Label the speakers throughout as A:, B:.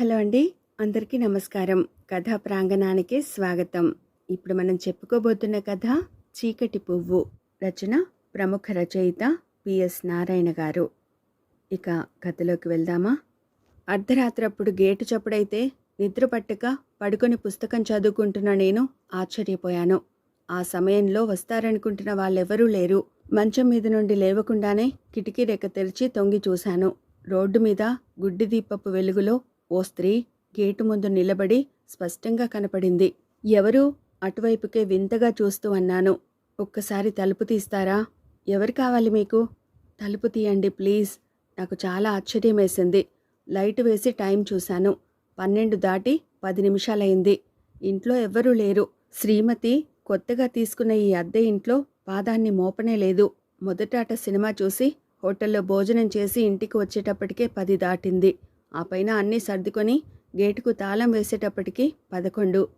A: Hello అండి. అందరికీ నమస్కారం. కథా ప్రాంగణానికి స్వాగతం. ఇప్పుడు మనం చెప్పుకోబోతున్న కథ చీకటి పువ్వు. రచన ప్రముఖ రచయిత పిఎస్ నారాయణ గారు. ఇక కథలోకి వెళ్దామా? అర్ధరాత్రప్పుడు గేటు చప్పుడైతే నిద్ర పట్టక పడుకొని పుస్తకం చదువుకుంటున్న నేను ఆశ్చర్యపోయాను. ఆ సమయంలో వస్తారనుకుంటున్న వాళ్ళెవరూ లేరు. మంచం మీద నుండి లేవకుండానే కిటికీ రెక్క తెరిచి తొంగి చూశాను. రోడ్డు మీద గుడ్డి దీపపు వెలుగులో ఓ స్త్రీ గేటు ముందు నిలబడి స్పష్టంగా కనపడింది. ఎవరు? అటువైపుకే వింతగా చూస్తూ అన్నాను. ఒక్కసారి తలుపు తీస్తారా? ఎవరు కావాలి మీకు? తలుపు తీయండి ప్లీజ్. నాకు చాలా ఆశ్చర్యం వేసింది లైట్ వేసి టైం చూశాను. పన్నెండు దాటి పది నిమిషాలైంది. ఇంట్లో ఎవ్వరూ లేరు. శ్రీమతి కొత్తగా తీసుకున్న ఈ అద్దె ఇంట్లో పాదాన్ని మోపనే లేదు. మొదటాట సినిమా చూసి హోటల్లో భోజనం చేసి ఇంటికి వచ్చేటప్పటికే పది దాటింది. ఆ పైన అన్నీ సర్దుకొని గేటుకు తాళం వేసేటప్పటికి పదకొండు.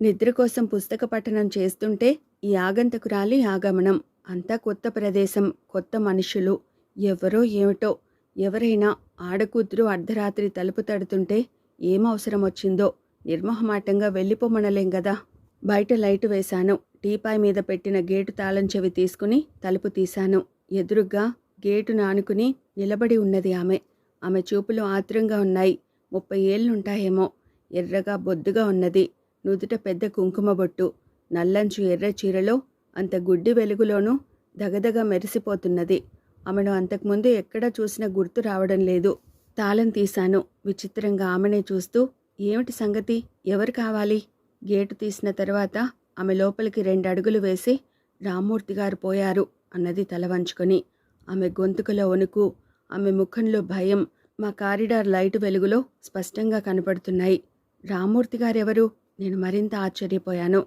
A: నిద్ర కోసం పుస్తక పఠనం చేస్తుంటే ఈ ఆగంతకురాలి ఆగమనం. అంతా కొత్త ప్రదేశం కొత్త మనుషులు. ఎవరో ఏమిటో ఎవరైనా ఆడకూతురు అర్ధరాత్రి తలుపు తడుతుంటే ఏం అవసరం వచ్చిందో నిర్మహమాటంగా వెళ్ళిపోమనలేం కదా బయట లైటు వేశాను. టీపాయ్ మీద పెట్టిన గేటు తాళం చెవి తీసుకుని తలుపు తీశాను. ఎదురుగ్గా గేటు నానుకుని నిలబడి ఉన్నది ఆమె. ఆమె చూపులు ఆత్రంగా ఉన్నాయి. ముప్పై ఏళ్ళుంటాయేమో. ఎర్రగా బొద్దుగా ఉన్నది. నుదుట పెద్ద కుంకుమ బొట్టు. నల్లంచు ఎర్ర చీరలో అంత గుడ్డి వెలుగులోనూ దగదగ మెరిసిపోతున్నది. ఆమెను అంతకుముందు ఎక్కడా చూసినా గుర్తు రావడం లేదు. తాళం తీశాను. విచిత్రంగా ఆమెనే చూస్తూ ఏమిటి సంగతి? ఎవరు కావాలి? గేటు తీసిన తర్వాత ఆమె లోపలికి రెండు అడుగులు వేసి రామ్మూర్తి గారు పోయారు అన్నది తల వంచుకొని ఆమె గొంతుకలో వణుకు ఆమె ముఖంలో భయం మా కారిడార్ లైటు వెలుగులో స్పష్టంగా కనపడుతున్నాయి. రామూర్తి గారెవరు? నేను మరింత ఆశ్చర్యపోయాను.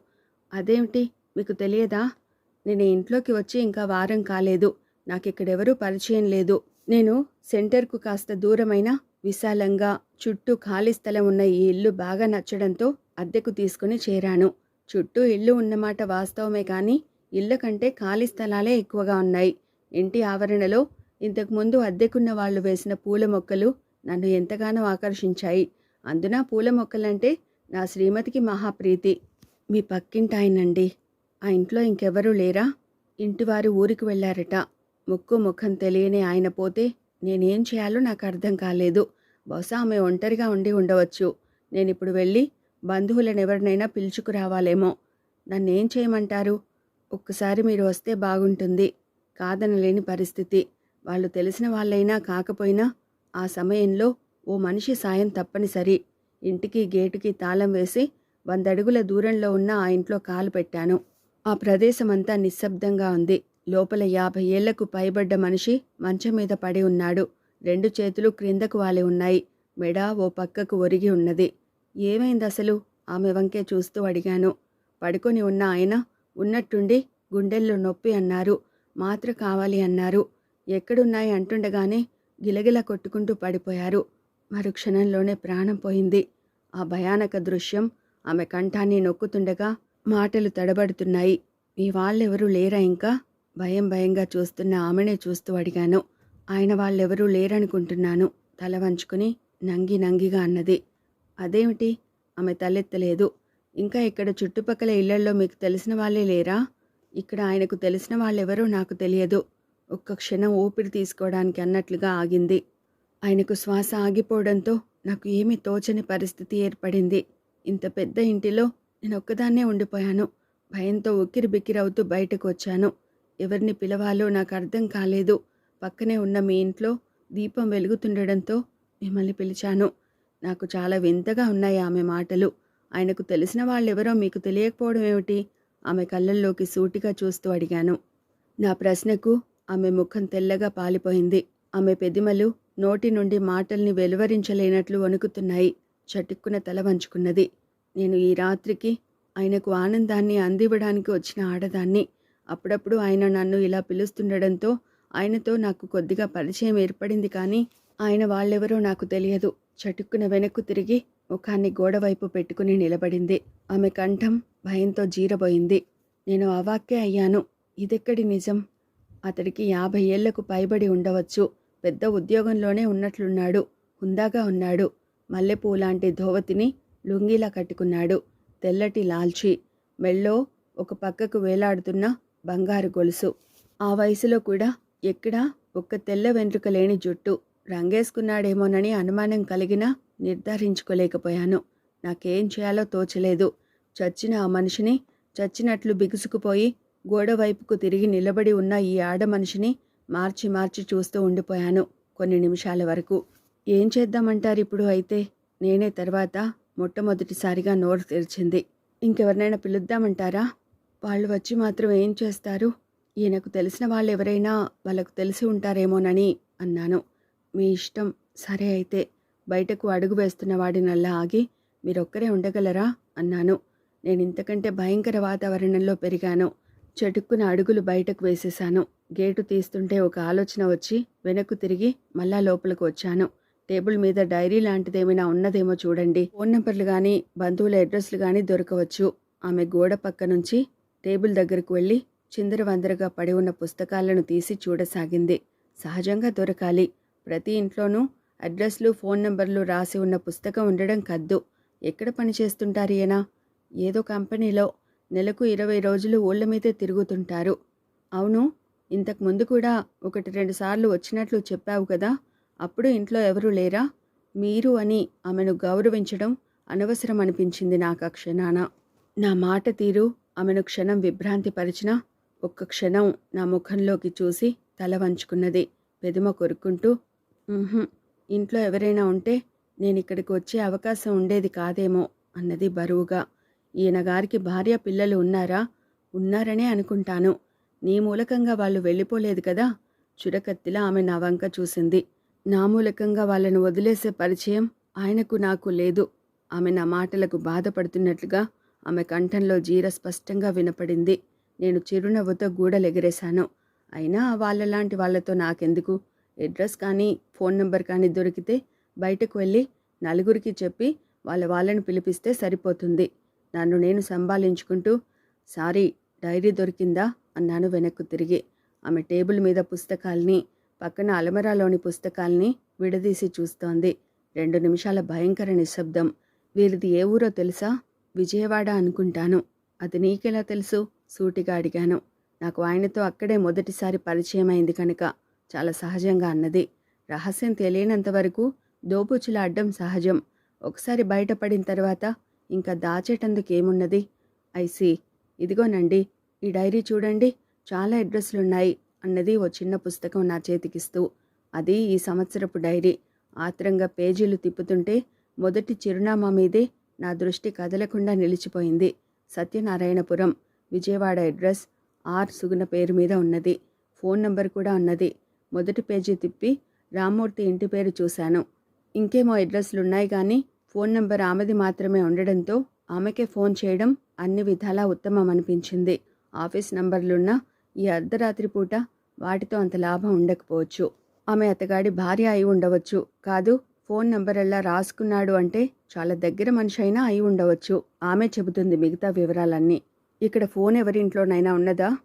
A: అదేమిటి? మీకు తెలియదా? నేను ఇంట్లోకి వచ్చి ఇంకా వారం కాలేదు. నాకిక్కడెవరూ పరిచయం లేదు. నేను సెంటర్కు కాస్త దూరమైన విశాలంగా చుట్టూ ఖాళీ స్థలం ఉన్న ఈ ఇల్లు బాగా నచ్చడంతో అద్దెకు తీసుకుని చేరాను. చుట్టూ ఇల్లు ఉన్నమాట వాస్తవమే కానీ ఇళ్ళ కంటే ఖాళీ స్థలాలే ఎక్కువగా ఉన్నాయి. ఇంటి ఆవరణలో ఇంతకుముందు అద్దెకున్న వాళ్ళు వేసిన పూల మొక్కలు నన్ను ఎంతగానో ఆకర్షించాయి. అందున పూల మొక్కలంటే నా శ్రీమతికి మహాప్రీతి. మీ పక్కింటాయనండి. ఆ ఇంట్లో ఇంకెవరూ లేరా? ఇంటివారు ఊరికి వెళ్ళారట. ముక్కు ముఖం తెలియని ఆయన పోతే నేనేం చేయాలో నాకు అర్థం కాలేదు. బహుశా ఆమె ఒంటరిగా ఉండి ఉండవచ్చు. నేనిప్పుడు వెళ్ళి బంధువులను ఎవరినైనా పిలుచుకురావాలేమో. నన్నేం చేయమంటారు? ఒక్కసారి మీరు వస్తే బాగుంటుంది. కాదనలేని పరిస్థితి. వాళ్ళు తెలిసిన వాళ్ళైనా కాకపోయినా ఆ సమయంలో ఓ మనిషి సాయం తప్పనిసరి. ఇంటికి గేటుకి తాళం వేసి వందడుగుల దూరంలో ఉన్న ఆ ఇంట్లో కాలు పెట్టాను. ఆ ప్రదేశమంతా నిశ్శబ్దంగా ఉంది. లోపల యాభై ఏళ్ళకు పైబడ్డ మనిషి మంచం మీద పడి ఉన్నాడు. రెండు చేతులు క్రిందకు వాలి ఉన్నాయి. మెడ ఓ పక్కకు ఒరిగి ఉన్నది. ఏమైంది అసలు ఆమె వంకే చూస్తూ అడిగాను. పడుకొని ఉన్న ఆయన ఉన్నట్టుండి గుండెల్లో నొప్పి అన్నారు. మాత్ర కావాలి అన్నారు. ఎక్కడున్నాయి అంటుండగానే గిలగిల కొట్టుకుంటూ పడిపోయారు. మరు క్షణంలోనే ప్రాణం పోయింది. ఆ భయానక దృశ్యం ఆమె కంఠాన్ని నొక్కుతుండగా మాటలు తడబడుతున్నాయి. మీ వాళ్ళెవరూ లేరా ఇంకా? భయం భయంగా చూస్తున్న ఆమెనే చూస్తూ అడిగాను. ఆయన వాళ్ళెవరూ లేరనుకుంటున్నాను తల వంచుకుని నంగి నంగిగా అన్నది. అదేమిటి? ఆమె తలెత్తలేదు. ఇంకా ఇక్కడ చుట్టుపక్కల ఇళ్ళల్లో మీకు తెలిసిన వాళ్ళే లేరా? ఇక్కడ ఆయనకు తెలిసిన వాళ్ళెవరో నాకు తెలియదు. ఒక్క క్షణం ఊపిరి తీసుకోవడానికి అన్నట్లుగా ఆగింది. ఆయనకు శ్వాస ఆగిపోవడంతో నాకు ఏమీ తోచని పరిస్థితి ఏర్పడింది. ఇంత పెద్ద ఇంటిలో నేను ఒక్కదాన్నే ఉండిపోయాను. భయంతో ఉక్కిరి బిక్కిరవుతూ బయటకు వచ్చాను ఎవరిని పిలవాలో నాకు అర్థం కాలేదు. పక్కనే ఉన్న మీ ఇంట్లో దీపం వెలుగుతుండడంతో మిమ్మల్ని పిలిచాను. నాకు చాలా వింతగా ఉన్నాయి ఆమె మాటలు. ఆయనకు తెలిసిన వాళ్ళెవరో మీకు తెలియకపోవడం ఏమిటి? ఆమె కళ్ళల్లోకి సూటిగా చూస్తూ అడిగాను. నా ప్రశ్నకు ఆమె ముఖం తెల్లగా పాలిపోయింది. ఆమె పెదిమలు నోటి నుండి మాటల్ని వెలువరించలేనట్లు వణుకుతున్నాయి. చటుక్కున తల వంచుకున్నది. నేను ఈ రాత్రికి ఆయనకు ఆనందాన్ని అందివ్వడానికి వచ్చిన ఆడదాన్ని. అప్పుడప్పుడు ఆయన నన్ను ఇలా పిలుస్తుండడంతో ఆయనతో నాకు కొద్దిగా పరిచయం ఏర్పడింది కానీ ఆయన వాళ్ళెవరో నాకు తెలియదు. చటుక్కున వెనక్కు తిరిగి ముఖాన్ని గోడవైపు పెట్టుకుని నిలబడింది. ఆమె కంఠం భయంతో జీరబోయింది. నేను అవాక్కే అయ్యాను. ఇదెక్కడి నిజం? అతడికి యాభై ఏళ్ళకు పైబడి ఉండవచ్చు. పెద్ద ఉద్యోగంలోనే ఉన్నట్లున్నాడు. హుందాగా ఉన్నాడు. మల్లెపూలాంటి ధోవతిని లుంగీలా కట్టుకున్నాడు. తెల్లటి లాల్చి. మెళ్ళో ఒక పక్కకు వేలాడుతున్న బంగారు గొలుసు. ఆ వయసులో కూడా ఎక్కడా ఒక్క తెల్ల వెంట్రుక లేని జుట్టు. రంగేసుకున్నాడేమోనని అనుమానం కలిగినా నిర్ధారించుకోలేకపోయాను. నాకేం చేయాలో తోచలేదు. చచ్చిన ఆ మనిషిని చచ్చినట్లు బిగుసుకుపోయి గోడ వైపుకు తిరిగి నిలబడి ఉన్న ఈ ఆడ మనిషిని మార్చి మార్చి చూస్తూ ఉండిపోయాను కొన్ని నిమిషాల వరకు. ఏం చేద్దామంటారు ఇప్పుడు అయితే? నేనే తర్వాత మొట్టమొదటిసారిగా నోరు తెరిచింది. ఇంకెవరినైనా పిలుద్దామంటారా? వాళ్ళు వచ్చి మాత్రం ఏం చేస్తారు? ఈయనకు తెలిసిన వాళ్ళు ఎవరైనా వాళ్ళకు తెలిసి ఉంటారేమోనని అన్నాను. మీ ఇష్టం. సరే అయితే బయటకు అడుగు వేస్తున్న వాడినల్లా ఆగి మీరొక్కరే ఉండగలరా? అన్నాను. నేను ఇంతకంటే భయంకర వాతావరణంలో పెరిగాను. చటుక్కున అడుగులు బయటకు వేసేశాను. గేటు తీస్తుంటే ఒక ఆలోచన వచ్చి వెనక్కు తిరిగి మళ్ళా లోపలికి వచ్చాను. టేబుల్ మీద డైరీ లాంటిదేమైనా ఉన్నదేమో చూడండి. ఫోన్ నెంబర్లు కానీ బంధువుల అడ్రస్లు కానీ దొరకవచ్చు. ఆమె గోడ పక్క నుంచి టేబుల్ దగ్గరకు వెళ్ళి చిందరవందరగా పడి ఉన్న పుస్తకాలను తీసి చూడసాగింది. సహజంగా దొరకాలి. ప్రతి ఇంట్లోనూ అడ్రస్లు ఫోన్ నెంబర్లు రాసి ఉన్న పుస్తకం ఉండడం కద్దు. ఎక్కడ పని చేస్తుంటారు ఏదో కంపెనీలో నెలకు ఇరవై రోజులు ఊళ్ళ మీదే తిరుగుతుంటారు. అవును ఇంతకు ముందు కూడా ఒకటి రెండు సార్లు వచ్చినట్లు చెప్పావు కదా అప్పుడు ఇంట్లో ఎవరూ లేరా? మీరు అని ఆమెను గౌరవించడం అనవసరం అనిపించింది నాకు ఆ క్షణాన. నా మాట తీరు ఆమెను క్షణం విభ్రాంతిపరిచిన ఒక్క క్షణం నా ముఖంలోకి చూసి తల వంచుకున్నది. పెదుమ కొరుక్కుంటూ ఇంట్లో ఎవరైనా ఉంటే నేను ఇక్కడికి వచ్చే అవకాశం ఉండేది కాదేమో అన్నది బరువుగా. ఈయన గారికి భార్య పిల్లలు ఉన్నారా? ఉన్నారనే అనుకుంటాను. నీ మూలకంగా వాళ్ళు వెళ్ళిపోలేదు కదా? చురకత్తిలా ఆమె నా వంక చూసింది. నా మూలకంగా వాళ్ళను వదిలేసే పరిచయం ఆయనకు నాకు లేదు. ఆమె నా మాటలకు బాధపడుతున్నట్లుగా ఆమె కంఠంలో జీర స్పష్టంగా వినపడింది. నేను చిరునవ్వుతో గూడలెగరేశాను. అయినా వాళ్ళలాంటి వాళ్ళతో నాకెందుకు? అడ్రస్ కానీ ఫోన్ నెంబర్ కానీ దొరికితే బయటకు వెళ్ళి నలుగురికి చెప్పి వాళ్ళ వాళ్ళని పిలిపిస్తే సరిపోతుంది. నన్ను నేను సంభాళించుకుంటూ సారీ డైరీ దొరికిందా? అన్నాను వెనక్కు తిరిగి. ఆమె టేబుల్ మీద పుస్తకాల్ని పక్కన అలమరాలోని పుస్తకాల్ని విడదీసి చూస్తోంది. రెండు నిమిషాల భయంకర నిశ్శబ్దం. వీరిది ఏ ఊరో తెలుసా? విజయవాడ అనుకుంటాను. అది నీకెలా తెలుసు? సూటిగా అడిగాను. నాకు ఆయనతో అక్కడే మొదటిసారి పరిచయం అయింది కనుక చాలా సహజంగా అన్నది. రహస్యం తెలియనంత వరకు దోపుచుల అడ్డం సహజం. ఒకసారి బయటపడిన తర్వాత ఇంకా దాచేటందుకు ఏమున్నది? ఐసి ఇదిగోనండి ఈ డైరీ చూడండి చాలా అడ్రస్లున్నాయి అన్నది ఓ చిన్న పుస్తకం నా చేతికిస్తూ. అది ఈ సంవత్సరపు డైరీ. ఆత్రంగా పేజీలు తిప్పుతుంటే మొదటి చిరునామా మీదే నా దృష్టి కదలకుండా నిలిచిపోయింది. సత్యనారాయణపురం విజయవాడ అడ్రస్ ఆర్ సుగుణ పేరు మీద ఉన్నది. ఫోన్ నంబర్ కూడా ఉన్నది. మొదటి పేజీ తిప్పి రామ్మూర్తి ఇంటి పేరు చూశాను. ఇంకేమో అడ్రస్లు ఉన్నాయి కానీ ఫోన్ నంబర్ ఆమెది మాత్రమే ఉండడంతో ఆమెకే ఫోన్ చేయడం అన్ని విధాలా ఉత్తమం అనిపించింది ఆఫీస్ నంబర్లున్న ఈ అర్ధరాత్రి పూట వాటితో అంత లాభం ఉండకపోవచ్చు. ఆమె అతగాడి భార్య అయి ఉండవచ్చు. కాదు ఫోన్ నంబరల్లా రాసుకున్నాడు అంటే చాలా దగ్గర మనిషి అయినా అయి ఉండవచ్చు. ఆమె చెబుతుంది మిగతా వివరాలన్నీ. ఇక్కడ ఫోన్ ఎవరింట్లోనైనా ఉన్నదా?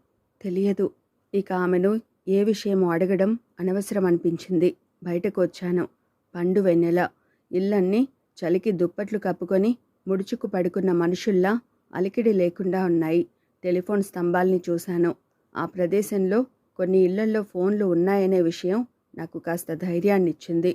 A: తెలియదు. ఇక ఆమెను ఏ విషయమో అడగడం అనవసరం అనిపించింది బయటకు వచ్చాను. పండు వెన్నెల. ఇల్లన్నీ చలికి దుప్పట్లు కప్పుకొని ముడుచుకు పడుకున్న మనుషుల్లా అలికిడి లేకుండా ఉన్నాయి. టెలిఫోన్ స్తంభాల్ని చూశాను. ఆ ప్రదేశంలో కొన్ని ఇళ్ళల్లో ఫోన్లు ఉన్నాయనే విషయం నాకు కాస్త ధైర్యాన్నిచ్చింది.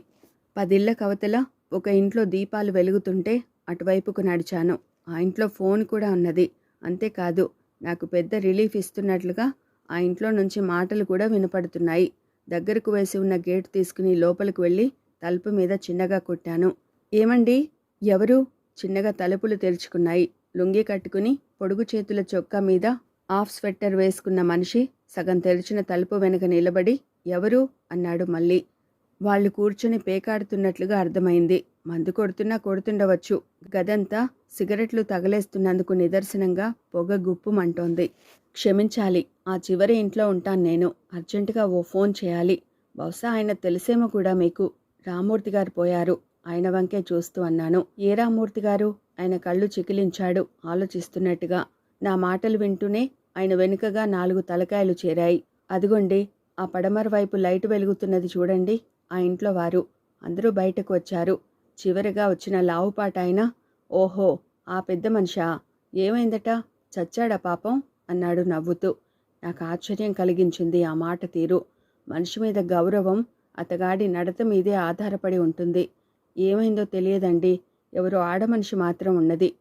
A: పదిళ్ళ కవతల ఒక ఇంట్లో దీపాలు వెలుగుతుంటే అటువైపుకు నడిచాను. ఆ ఇంట్లో ఫోన్ కూడా ఉన్నది. అంతేకాదు నాకు పెద్ద రిలీఫ్ ఇస్తున్నట్లుగా ఆ ఇంట్లో నుంచి మాటలు కూడా వినపడుతున్నాయి. దగ్గరకు వేసి ఉన్న గేటు తీసుకుని లోపలికి వెళ్ళి తలుపు మీద చిన్నగా కొట్టాను. ఏమండి? ఎవరు? చిన్నగా తలుపులు తెరుచుకున్నాయి. లుంగి కట్టుకుని పొడుగు చేతుల చొక్కా మీద హాఫ్ స్వెట్టర్ వేసుకున్న మనిషి సగం తెరిచిన తలుపు వెనుక నిలబడి ఎవరు? అన్నాడు మళ్ళీ. వాళ్ళు కూర్చొని పేకాడుతున్నట్లుగా అర్థమైంది. మందు కొడుతున్నా కొడుతుండవచ్చు. గదంతా సిగరెట్లు తగలేస్తున్నందుకు నిదర్శనంగా పొగ గుప్పుమంటోంది. క్షమించాలి. ఆ చివరి ఇంట్లో ఉంటాను నేను. అర్జెంటుగా ఓ ఫోన్ చేయాలి. బహుశా ఆయన తెలిసేమో కూడా మీకు. రామూర్తి గారు పోయారు. ఆయన వంకే చూస్తూ అన్నాను. ఏ రామూర్తి గారు ఆయన కళ్ళు చికిలించాడు ఆలోచిస్తున్నట్టుగా. నా మాటలు వింటూనే ఆయన వెనుకగా నాలుగు తలకాయలు చేరాయి. అదిగోండి ఆ పడమర వైపు లైట్ వెలుగుతున్నది చూడండి ఆ ఇంట్లో వారు. అందరూ బయటకు వచ్చారు. చివరిగా వచ్చిన లావుపాట ఆయన ఓహో ఆ పెద్ద మనిషా? ఏమైందట? చచ్చాడా పాపం? అన్నాడు నవ్వుతూ. నాకు ఆశ్చర్యం కలిగించింది ఆ మాట తీరు. మనిషి మీద గౌరవం అతగాడి నడత మీదే ఆధారపడి ఉంటుంది. ఏమైందో తెలియదండి. ఎవరో ఆడమనిషి మాత్రం ఉన్నది.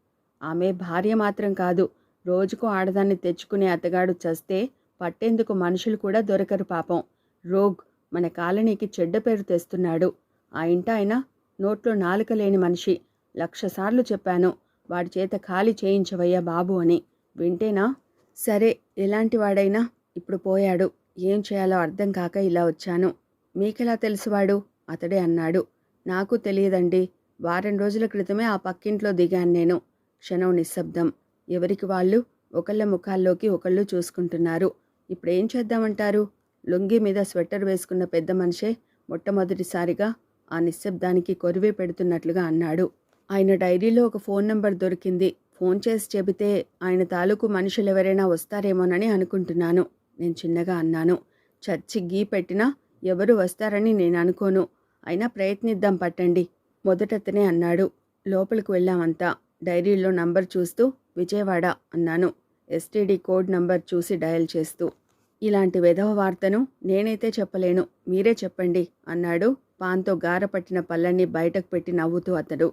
A: ఆమె భార్య మాత్రం కాదు. రోజుకు ఆడదాన్ని తెచ్చుకునే అతగాడు చస్తే పట్టేందుకు మనుషులు కూడా దొరకరు పాపం. రోగ్ మన కాలనీకి చెడ్డ పేరు తెస్తున్నాడు. ఆ ఇంట ఆయన నోట్లో నాలుక లేని మనిషి. లక్షసార్లు చెప్పాను వాడి చేత ఖాళీ చేయించవయ్యా బాబు అని. వింటేనా? సరే ఎలాంటి వాడైనా ఇప్పుడు పోయాడు. ఏం చేయాలో అర్థం కాక ఇలా వచ్చాను. మీకెలా తెలుసువాడు అతడే అన్నాడు. నాకు తెలియదండి. వారం రోజుల క్రితమే ఆ పక్కింట్లో దిగాను నేను. క్షణం నిశ్శబ్దం. ఎవరికి వాళ్ళు? ఒకళ్ళ ముఖాల్లోకి ఒకళ్ళు చూసుకుంటున్నారు. ఇప్పుడేం చేద్దామంటారు? లుంగి మీద స్వెటర్ వేసుకున్న పెద్ద మనిషే మొట్టమొదటిసారిగా ఆ నిశ్శబ్దానికి కొరివి పెడుతున్నట్లుగా అన్నాడు. ఆయన డైరీలో ఒక ఫోన్ నంబర్ దొరికింది. ఫోన్ చేసి చెబితే ఆయన తాలూకు మనుషులు ఎవరైనా వస్తారేమోనని అనుకుంటున్నాను. నేను చిన్నగా అన్నాను. చర్చి గీ పెట్టినా ఎవరు వస్తారని నేను అనుకోను. అయినా ప్రయత్నిద్దాం పట్టండి. మొదటతనే అన్నాడు. లోపలికి వెళ్ళామంతా. డైరీలో నంబర్ చూస్తూ విజయవాడ అన్నాను. ఎస్టీడీ కోడ్ నంబర్ చూసి డయల్ చేస్తూ. ఇలాంటి వెధవ వార్తను నేనైతే చెప్పలేను. మీరే చెప్పండి అన్నాడు. పాన్తో గారపట్టిన పళ్ళని బయటకు పెట్టి నవ్వుతూ అతడు.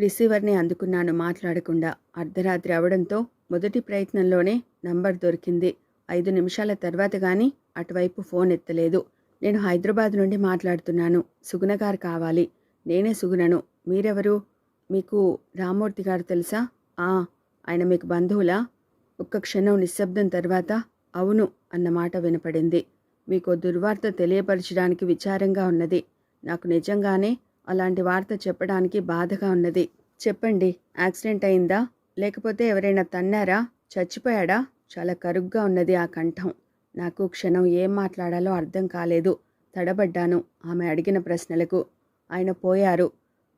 A: రిసీవర్ని అందుకున్నాను మాట్లాడకుండా. అర్ధరాత్రి అవడంతో మొదటి ప్రయత్నంలోనే నంబర్ దొరికింది. ఐదు నిమిషాల తర్వాత కానీ అటువైపు ఫోన్ ఎత్తలేదు. నేను హైదరాబాద్ నుండి మాట్లాడుతున్నాను. సుగుణ గారు కావాలి. నేనే సుగుణను. మీరెవరు? మీకు రామూర్తి గారు తెలుసా? ఆ ఆయన మీకు బంధువులా? ఒక్క క్షణం నిశ్శబ్దం తర్వాత అవును అన్న మాట వినపడింది. మీకు దుర్వార్త తెలియపరచడానికి విచారంగా ఉన్నది. నాకు నిజంగానే అలాంటి వార్త చెప్పడానికి బాధగా ఉన్నది. చెప్పండి యాక్సిడెంట్ అయిందా? లేకపోతే ఎవరైనా తన్నారా? చచ్చిపోయాడా? చాలా కరుగ్గా ఉన్నది ఆ కంఠం. నాకు క్షణం ఏం మాట్లాడాలో అర్థం కాలేదు. తడబడ్డాను ఆమె అడిగిన ప్రశ్నలకు. ఆయన పోయారు.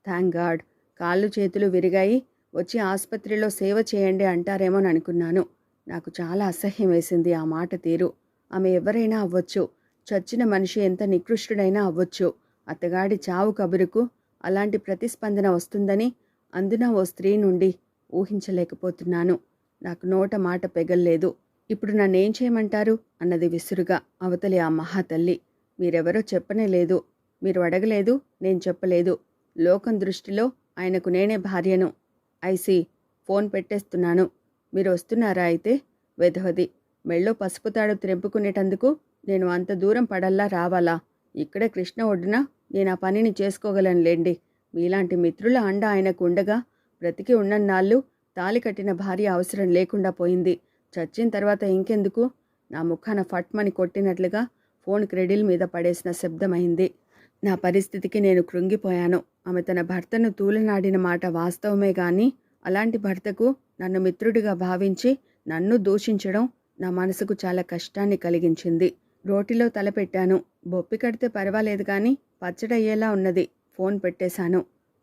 A: Thank God. కాళ్ళు చేతులు విరిగాయి. వచ్చి ఆసుపత్రిలో సేవ చేయండి అంటారేమోని అనుకున్నాను. నాకు చాలా అసహ్యం వేసింది ఆ మాట తీరు. ఆమె ఎవరైనా అవ్వచ్చు. చచ్చిన మనిషి ఎంత నికృష్టుడైనా అవ్వచ్చు. అత్తగాడి చావు కబురుకు అలాంటి ప్రతిస్పందన వస్తుందని అందున ఓ స్త్రీ నుండి ఊహించలేకపోతున్నాను. నాకు నోట మాట పెగల్లేదు. ఇప్పుడు నన్నేం చేయమంటారు? అన్నది విసురుగా అవతలి ఆ మహాతల్లి. మీరెవరో చెప్పనే లేదు. మీరు అడగలేదు నేను చెప్పలేదు. లోకం దృష్టిలో ఆయనకు నేనే భార్యను. ఐసి ఫోన్ పెట్టేస్తున్నాను. మీరు వస్తున్నారా అయితే? వెధవది మెళ్ళో పసుపు తాడు త్రెంపుకునేటందుకు నేను అంత దూరం పడల్లా రావాలా? ఇక్కడే కృష్ణ ఒడ్డున నేను ఆ పనిని చేసుకోగలనులేండి. మీలాంటి మిత్రుల అండ ఆయనకు ఉండగా బ్రతికి ఉన్నన్నాళ్ళు తాలి కట్టిన భార్య అవసరం లేకుండా పోయింది. చచ్చిన తర్వాత ఇంకెందుకు? నా ముఖాన ఫట్మని కొట్టినట్లుగా ఫోన్ క్రెడిల్ మీద పడేసిన శబ్దమైంది. నా పరిస్థితికి నేను కృంగిపోయాను. ఆమె తన భర్తను తూలనాడిన మాట వాస్తవమే గాని అలాంటి భర్తకు నన్ను మిత్రుడిగా భావించి నన్ను దూషించడం నా మనసుకు చాలా కష్టాన్ని కలిగించింది. రోటిలో తలపెట్టాను. బొప్పి కడితే పర్వాలేదు కానీ పచ్చడయ్యేలా ఉన్నది. ఫోన్ పెట్టేశాను.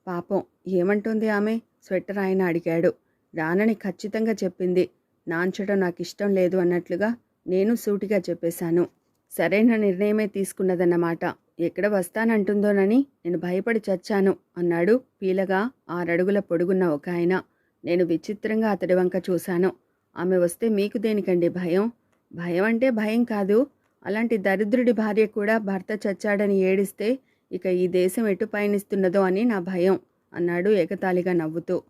A: పాపం ఏమంటుంది ఆమె? స్వెట్టర్ ఆయన అడిగాడు. రానని ఖచ్చితంగా చెప్పింది. నాంచడం నాకు ఇష్టం లేదు అన్నట్లుగా నేను సూటిగా చెప్పేశాను. సరైన నిర్ణయమే తీసుకున్నదన్నమాట. ఎక్కడ వస్తానంటుందోనని నేను భయపడి చచ్చాను అన్నాడు పీలగా ఆరడుగుల పొడుగున్న ఒక ఆయన. నేను విచిత్రంగా అతడి వంక చూశాను. ఆమె వస్తే మీకు దేనికండి భయం? భయం అంటే భయం కాదు. అలాంటి దరిద్రుడి భార్య కూడా భర్త చచ్చాడని ఏడిస్తే ఇక ఈ దేశం ఎటు పయనిస్తున్నదో అని నా భయం అన్నాడు ఏకతాళిగా నవ్వుతూ.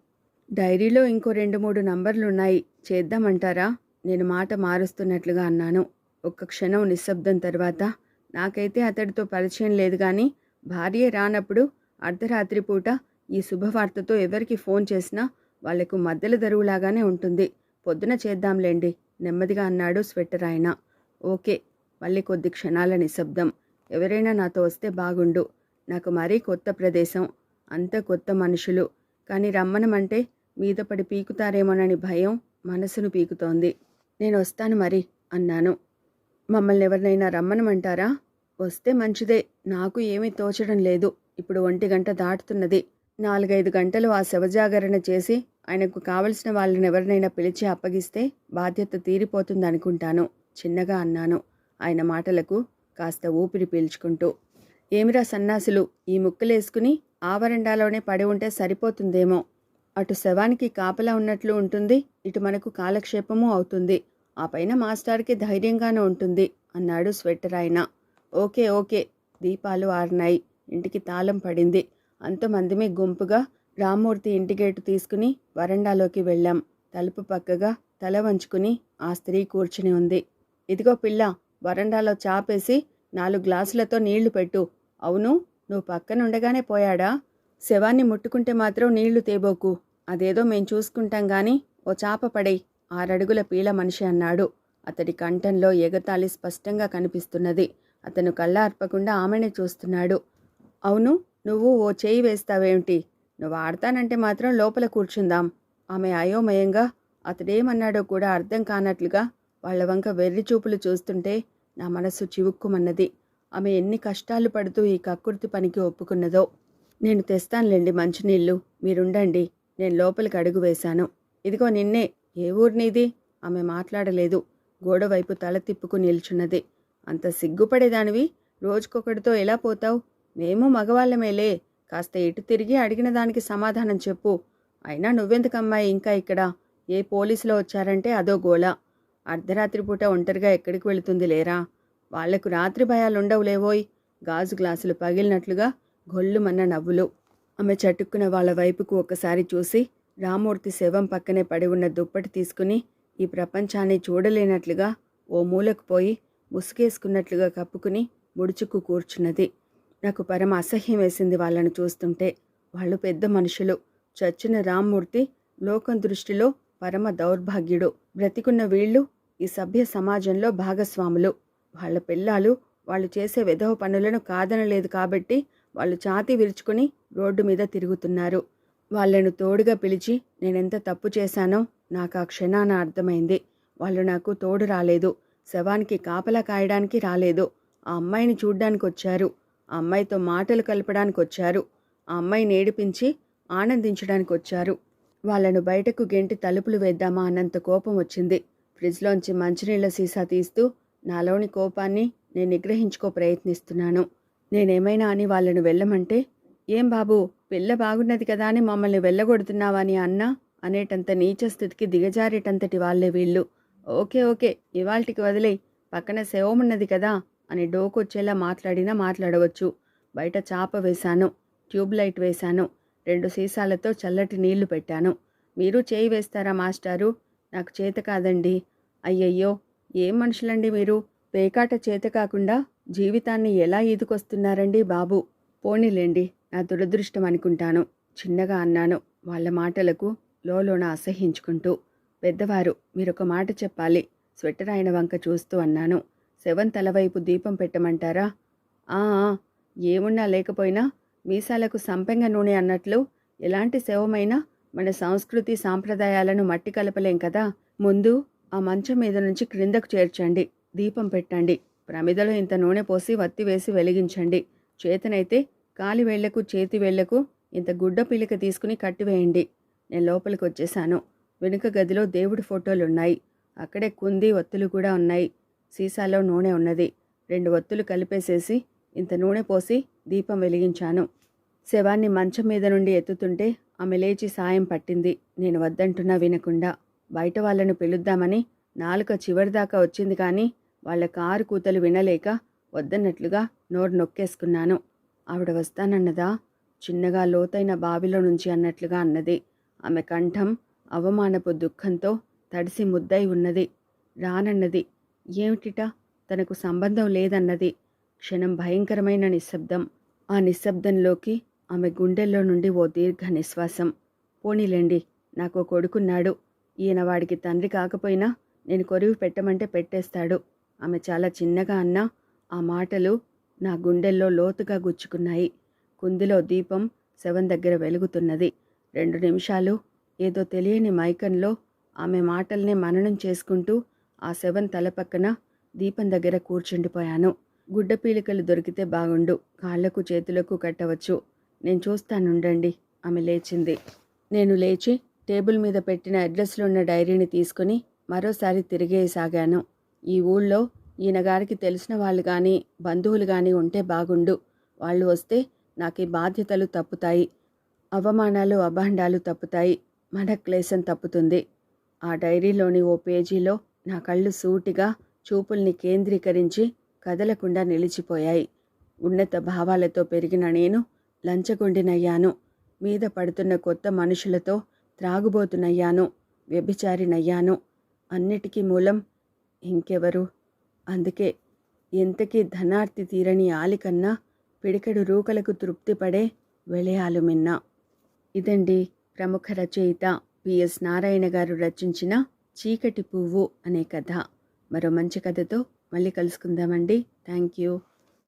A: డైరీలో ఇంకో రెండు మూడు నంబర్లున్నాయి. చేద్దామంటారా? నేను మాట మారుస్తున్నట్లుగా అన్నాను. ఒక్క క్షణం నిశ్శబ్దం తర్వాత నాకైతే అతడితో పరిచయం లేదు కానీ భార్య రానప్పుడు అర్ధరాత్రి పూట ఈ శుభవార్తతో ఎవరికి ఫోన్ చేసినా వాళ్ళకు మద్దెల దరువులాగానే ఉంటుంది. పొద్దున చేద్దాంలేండి నెమ్మదిగా అన్నాడు స్వెటర్ ఆయన. ఓకే మళ్ళీ కొద్ది క్షణాల నిశ్శబ్దం. ఎవరైనా నాతో వస్తే బాగుండు. నాకు మరీ కొత్త ప్రదేశం అంత కొత్త మనుషులు. కానీ రమ్మనమంటే మీద పడి పీకుతారేమోనని భయం మనసును పీకుతోంది. నేను వస్తాను మరి అన్నాను. మమ్మల్ని ఎవరినైనా రమ్మనమంటారా? వస్తే మంచిదే. నాకు ఏమీ తోచడం లేదు. ఇప్పుడు ఒంటి గంట దాటుతున్నది. నాలుగైదు గంటలు ఆ శవజాగరణ చేసి ఆయనకు కావలసిన వాళ్ళని ఎవరినైనా పిలిచి అప్పగిస్తే బాధ్యత తీరిపోతుందనుకుంటాను చిన్నగా అన్నాను ఆయన మాటలకు కాస్త ఊపిరి పీల్చుకుంటూ. ఏమిరా సన్నాసులు ఈ ముక్కలేసుకుని ఆ వరండాలోనే పడి ఉంటే సరిపోతుందేమో అటు శవానికి కాపలా ఉన్నట్లు ఉంటుంది ఇటు మనకు కాలక్షేపము అవుతుంది. ఆ పైన మాస్టార్కి ధైర్యంగానే ఉంటుంది అన్నాడు స్వెటర్ ఆయన. ఓకే ఓకే దీపాలు ఆరినాయి ఇంటికి తాళం పడింది. అంతమందిమే గుంపుగా రామ్మూర్తి ఇంటి గేటు తీసుకుని వరండాలోకి వెళ్ళాం. తలుపు పక్కగా తల వంచుకుని ఆ స్త్రీ కూర్చుని ఉంది. ఇదిగో పిల్ల వరండాలో చాపేసి నాలుగు గ్లాసులతో నీళ్ళు పెట్టు. అవును నువ్వు పక్కనుండగానే పోయాడా? శవాన్ని ముట్టుకుంటే మాత్రం నీళ్ళు తేబోకు. అదేదో మేం చూసుకుంటాం గాని ఓ చాప పడేయ్ ఆరడుగుల పీల మనిషి అన్నాడు. అతడి కంఠంలో ఎగతాళి స్పష్టంగా కనిపిస్తున్నది. అతను కళ్ళార్పకుండా ఆమెనే చూస్తున్నాడు. అవును నువ్వు ఓ చేయి వేస్తావేమిటి? నువ్వు ఆడతానంటే మాత్రం లోపల కూర్చుందాం. ఆమె అయోమయంగా అతడేమన్నాడో కూడా అర్థం కానట్లుగా వాళ్ళ వంక వెర్రి చూపులు చూస్తుంటే నా మనసు చివుక్కుమన్నది. ఆమె ఎన్ని కష్టాలు పడుతూ ఈ కక్కుర్తి పనికి ఒప్పుకున్నదో. నేను తెస్తానులేండి మంచినీళ్ళు. మీరుండండి. నేను లోపలికి అడుగు వేశాను. ఇదిగో నిన్నే. ఏ ఊరు నీది ఆమె మాట్లాడలేదు. గోడవైపు తల తిప్పుకు నిల్చున్నది. అంత సిగ్గుపడేదానివి? రోజుకొకటితో ఎలా పోతావు? మేము మగవాళ్ళమేలే. కాస్త ఇటు తిరిగి అడిగిన దానికి సమాధానం చెప్పు. అయినా నువ్వెందుకమ్మాయి ఇంకా ఇక్కడ? ఏ పోలీసులో వచ్చారంటే అదో గోళ. అర్ధరాత్రి పూట ఒంటరిగా ఎక్కడికి వెళుతుంది లేరా? వాళ్ళకు రాత్రి భయాలుండవులేవోయ్ గాజు గ్లాసులు పగిలినట్లుగా గొల్లుమన్న నవ్వులు. ఆమె చటుక్కున వాళ్ళ వైపుకు ఒకసారి చూసి రామూర్తి శవం పక్కనే పడి ఉన్న దుప్పటి తీసుకుని ఈ ప్రపంచాన్ని చూడలేనట్లుగా ఓ మూలకు పోయి ముసుగేసుకున్నట్లుగా కప్పుకుని ముడుచుకు కూర్చున్నది. నాకు పరమ అసహ్యం వేసింది వాళ్ళను చూస్తుంటే. వాళ్ళు పెద్ద మనుషులు. చచ్చిన రామ్మూర్తి లోకం దృష్టిలో పరమ దౌర్భాగ్యుడు. బ్రతికున్న వీళ్ళు ఈ సభ్య సమాజంలో భాగస్వాములు. వాళ్ళ పిల్లాలు వాళ్ళు చేసే విధవ పనులను కాదనలేదు కాబట్టి వాళ్ళు ఛాతీ విరుచుకుని రోడ్డు మీద తిరుగుతున్నారు. వాళ్ళను తోడుగా పిలిచి నేనెంత తప్పు చేశానో నాకు ఆ క్షణాన అర్థమైంది. వాళ్ళు నాకు తోడు రాలేదు. శవానికి కాపలా కాయడానికి రాలేదు. ఆ అమ్మాయిని చూడ్డానికి వచ్చారు ఆ అమ్మాయితో మాటలు కలపడానికి వచ్చారు ఆ అమ్మాయిని ఏడిపించి ఆనందించడానికి వచ్చారు వాళ్ళను బయటకు గెంటి తలుపులు వేద్దామా అన్నంత కోపం వచ్చింది. ఫ్రిడ్జ్లోంచి మంచినీళ్ళ సీసా తీస్తూ నాలోని కోపాన్ని నేను నిగ్రహించుకో ప్రయత్నిస్తున్నాను. నేనేమైనా అని వాళ్ళను వెళ్ళమంటే ఏం బాబు పిల్ల బాగున్నది కదా అని మమ్మల్ని వెళ్ళగొడుతున్నావని అన్నా? అనేటంత నీచస్థితికి దిగజారేటంతటి వాళ్ళే వీళ్ళు. ఓకే ఓకే ఇవాల్టికి వదిలే పక్కన శవమున్నది కదా అని డోకొచ్చేలా మాట్లాడినా మాట్లాడవచ్చు. బయట చాప వేశాను ట్యూబ్ లైట్ వేశాను రెండు సీసాలతో చల్లటి నీళ్ళు పెట్టాను. మీరు చేయి వేస్తారా మాస్టారు? నాకు చేత కాదండి. అయ్యయ్యో ఏం మనుషులండి మీరు? పేకాట చేత కాకుండా జీవితాన్ని ఎలా ఈదుకొస్తున్నారండి బాబు? పోనీలేండి నా దురదృష్టం అనుకుంటాను. చిన్నగా అన్నాను వాళ్ళ మాటలకు లోలోన అసహించుకుంటూ పెద్దవారు మీరొక మాట చెప్పాలి. స్వెటర్ ఆయన వంక చూస్తూ అన్నాను. శవం తలవైపు దీపం పెట్టమంటారా? ఆ ఆ, ఏమున్నా లేకపోయినా మీసాలకు సంపెంగ నూనె అన్నట్లు ఎలాంటి శవమైనా మన సంస్కృతి సాంప్రదాయాలను మట్టి కలపలేం కదా? ముందు ఆ మంచం మీద నుంచి క్రిందకు చేర్చండి. దీపం పెట్టండి. ప్రమిదలో ఇంత నూనె పోసి వత్తి వేసి వెలిగించండి. చేతనైతే కాలి వేళ్ళకు చేతి వేళ్ళకు ఇంత గుడ్డ పిలిక తీసుకుని కట్టివేయండి నేను లోపలికి వచ్చేశాను వెనుక గదిలో దేవుడి ఫోటోలున్నాయి. అక్కడే కుంది ఒత్తులు కూడా ఉన్నాయి. సీసాలో నూనె ఉన్నది. రెండు ఒత్తులు కలిపేసేసి ఇంత నూనె పోసి దీపం వెలిగించాను. శవాన్ని మంచం మీద నుండి ఎత్తుతుంటే ఆమె లేచి సాయం పట్టింది. నేను వద్దంటున్నా వినకుండా. బయట వాళ్ళను పిలుద్దామని నాలుక చివరిదాకా వచ్చింది కానీ వాళ్ళ కారు కూతలు వినలేక వద్దన్నట్లుగా నోరు నొక్కేసుకున్నాను. ఆవిడ వస్తానన్నదా? చిన్నగా లోతైన బావిలో నుంచి అన్నట్లుగా అన్నది. ఆమె కంఠం అవమానపు దుఃఖంతో తడిసి ముద్దై ఉన్నది. రానన్నది. ఏమిటిట? తనకు సంబంధం లేదన్నది. క్షణం భయంకరమైన నిశ్శబ్దం. ఆ నిశ్శబ్దంలోకి ఆమె గుండెల్లో నుండి ఓ దీర్ఘ నిశ్వాసం. పోనీలేండి నాకు కొడుకున్నాడు. ఈయన వాడికి తండ్రి కాకపోయినా నేను కొరివి పెట్టమంటే పెట్టేస్తాడు. ఆమె చాలా చిన్నగా అన్నా ఆ మాటలు నా గుండెల్లో లోతుగా గుచ్చుకున్నాయి. కుందిలో దీపం శవం దగ్గర వెలుగుతున్నది. రెండు నిమిషాలు ఏదో తెలియని మైకంలో ఆమె మాటల్ని మననం చేసుకుంటూ ఆ శవం తల పక్కన దీపం దగ్గర కూర్చుండిపోయాను. గుడ్డ పీలికలు దొరికితే బాగుండు. కాళ్ళకు చేతులకు కట్టవచ్చు. నేను చూస్తానుండండి ఆమె లేచింది. నేను లేచి టేబుల్ మీద పెట్టిన అడ్రస్లో ఉన్న డైరీని తీసుకుని మరోసారి తిరిగేయసాగాను ఈ ఊళ్ళో ఈయన గారికి తెలిసిన వాళ్ళు కానీ బంధువులు కానీ ఉంటే బాగుండు. వాళ్ళు వస్తే నాకు ఈ బాధ్యతలు తప్పుతాయి అవమానాలు అభాండాలు తప్పుతాయి మన క్లేశం తప్పుతుంది. ఆ డైరీలోని ఓ పేజీలో నా కళ్ళు సూటిగా చూపుల్ని కేంద్రీకరించి కదలకుండా నిలిచిపోయాయి. ఉన్నత భావాలతో పెరిగిన నేను లంచగొండినయ్యాను. మీద పడుతున్న కొత్త మనుషులతో త్రాగుబోతునయ్యాను వ్యభిచారినయ్యాను. అన్నిటికీ మూలం ఇంకెవరు? అందుకే ఎంతకీ ధనార్తి తీరని ఆలికన్నా పిడికెడు రూకలకు తృప్తిపడే వెళయాలు మిన్న ఇదండి ప్రముఖ రచయిత పిఎస్ నారాయణ గారు రచించిన చీకటి పువ్వు అనే కథ. మరో మంచి కథతో మళ్ళీ కలుసుకుందామండి. Thank you